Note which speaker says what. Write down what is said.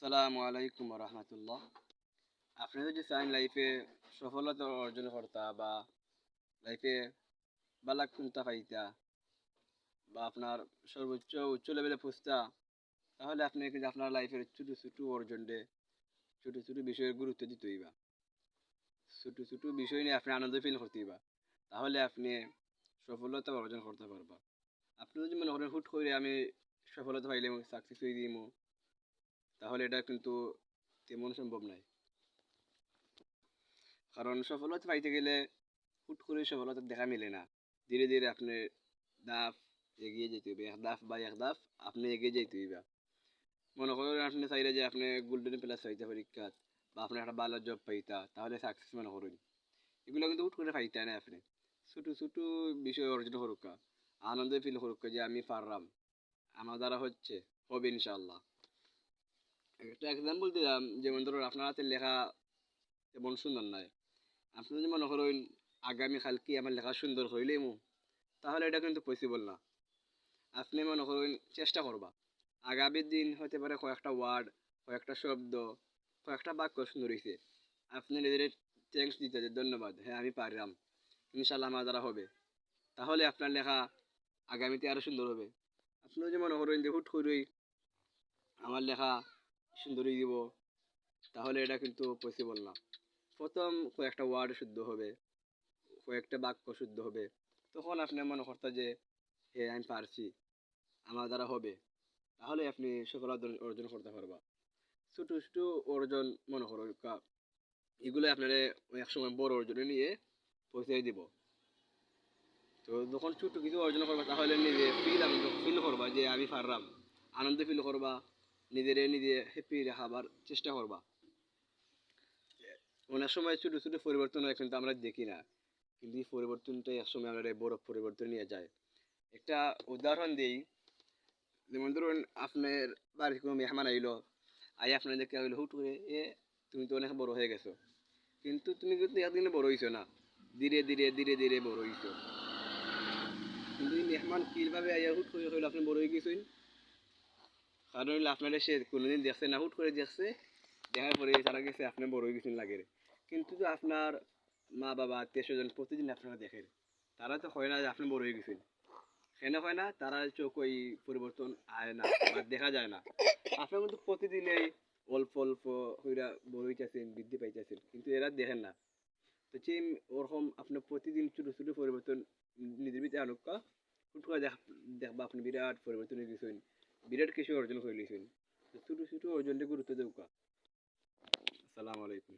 Speaker 1: আসসালামু আলাইকুম রহমতুল্লাহ আপনি যদি চান লাইফে সফলতা অর্জন করতা বা লাইফে বালাক কুন্তা পাইতা বা আপনার সর্বোচ্চ উচ্চ লেভেলে পুষতা তাহলে আপনি কিন্তু আপনার লাইফের ছোটো ছোটো অর্জনে ছোটো ছোটো বিষয়ের গুরুত্ব দিতে হইবা। ছোটো ছোটো বিষয় নিয়ে আপনি আনন্দ ফিল করতে হইবা, তাহলে আপনি সফলতা অর্জন করতে পারবা। আপনি যদি মনে করেন, হুট করে আমি সফলতা পাইলে সাকসেস হয়ে দিই তাহলে এটা কিন্তু তেমন সম্ভব নয় কারণ সফলতা পাইতে গেলে হুট করে সফলতা দেখা মেলে না। ধীরে ধীরে আপনি দাফ এগিয়ে যেতে হবে এক দাফ বা এক দাফ আপনি এগিয়ে যেতে হইবা। মনে করেন আপনি চাইলে যে আপনি গোল্ডেন প্লাস পাইতে পরীক্ষাত বা আপনি একটা ভালো জব পাইতা, তাহলে সাকসেস মনে করুন। এগুলো কিন্তু হুট করে পাইতা না আপনি। ছোটো ছোটো বিষয় অর্জন করুকা আনন্দ ফিল করুকা যে আমি পারলাম। আমার দ্বারা হচ্ছে, হবে ইনশাল্লাহ একটা এক্সাম্পল দিলাম যেমন ধরুন আপনার হাতে লেখা তেমন সুন্দর নয় আপনি যদি মনে করেন আগামী কালকে আমার লেখা সুন্দর হইলে মু, তাহলে এটা কিন্তু পসিবল না। আপনি মনে করেন চেষ্টা করবা। আগামী দিন হতে পারে কয়েকটা ওয়ার্ড কয়েকটা শব্দ, কয়েকটা বাক্য সুন্দর হয়েছে আপনি নিজের থ্যাংকস দিতে যে, ধন্যবাদ হ্যাঁ আমি পারলাম। ইনশাল্লাহ আমার দ্বারা হবে। তাহলে আপনার লেখা আগামীতে আরও সুন্দর হবে। আপনি যদি মনে করেন যে, হুট করেই আমার লেখা সুন্দরী দিব, তাহলে এটা কিন্তু পসিবল না। প্রথম কয়েকটা ওয়ার্ড শুদ্ধ হবে, কয়েকটা বাক্য শুদ্ধ হবে। তখন আপনি মনে করতে যে, হে, আমি পারছি, আমার দ্বারা হবে। তাহলে আপনি সফলতা অর্জন করতে পারবা। ছোটো ছোটো অর্জন মনে করো এগুলো আপনার এক সময় বড় অর্জনে নিয়ে পৌঁছে দিব। তো যখন ছোটো কিছু অর্জন করবা, তাহলে নিজে ফিল ফিল করবা যে, আমি পারলাম। আনন্দ ফিল করবা। নিজের নিজে হ্যাপি রাখাবার চেষ্টা করবা। অনেক সময় ছোটো ছোটো পরিবর্তন হয় কিন্তু আমরা দেখি না। কিন্তু এই পরিবর্তনটা একসময় আমরা বড় পরিবর্তন নিয়ে যায়। একটা উদাহরণ দিই। যেমন ধরুন আপনার বাড়িতে কোনো মেহমান আইলো আই আপনার দেখে হইল হুট করে এ তুমি তো অনেক বড় হয়ে গেছো। কিন্তু তুমি কিন্তু একদিনে বড় হইছো না। ধীরে ধীরে ধীরে ধীরে বড় হইছো। কিন্তু মেহমান কীভাবে আইয়া হুট করে হইল আপনি বড় হয়ে গেছেন? কারণ হইল আপনারা সে কোনোদিন দেখছে না, হুট করে দেখছে, দেখার পরে তারা গেছে আপনি বড় গেছেন লাগে কিন্তু তো আপনার মা বাবা, আত্মীয় স্বজন প্রতিদিন আপনারা দেখেন তারা তো হয় না যে আপনি বড় হয়ে গেছেন। কেন হয় না? তারা চোখ ওই পরিবর্তন আয় না, বা দেখা যায় না। আপনার কিন্তু প্রতিদিনই অল্প অল্প হইরা বড় হইতেছেন, বৃদ্ধি পাইতেছেন, কিন্তু এরা দেখেন না। তো ওরকম আপনার প্রতিদিন ছোটো ছোটো পরিবর্তন নিজের ভিতরে আনুকা, হুট করে দেখবা আপনি বিরাট পরিবর্তন হয়ে গেছেন। বিরাট কিছু অর্জন করে লিছেন ছোটো ছোটো অর্জনটা গুরুত্ব দেউকা আসসালামু আলাইকুম।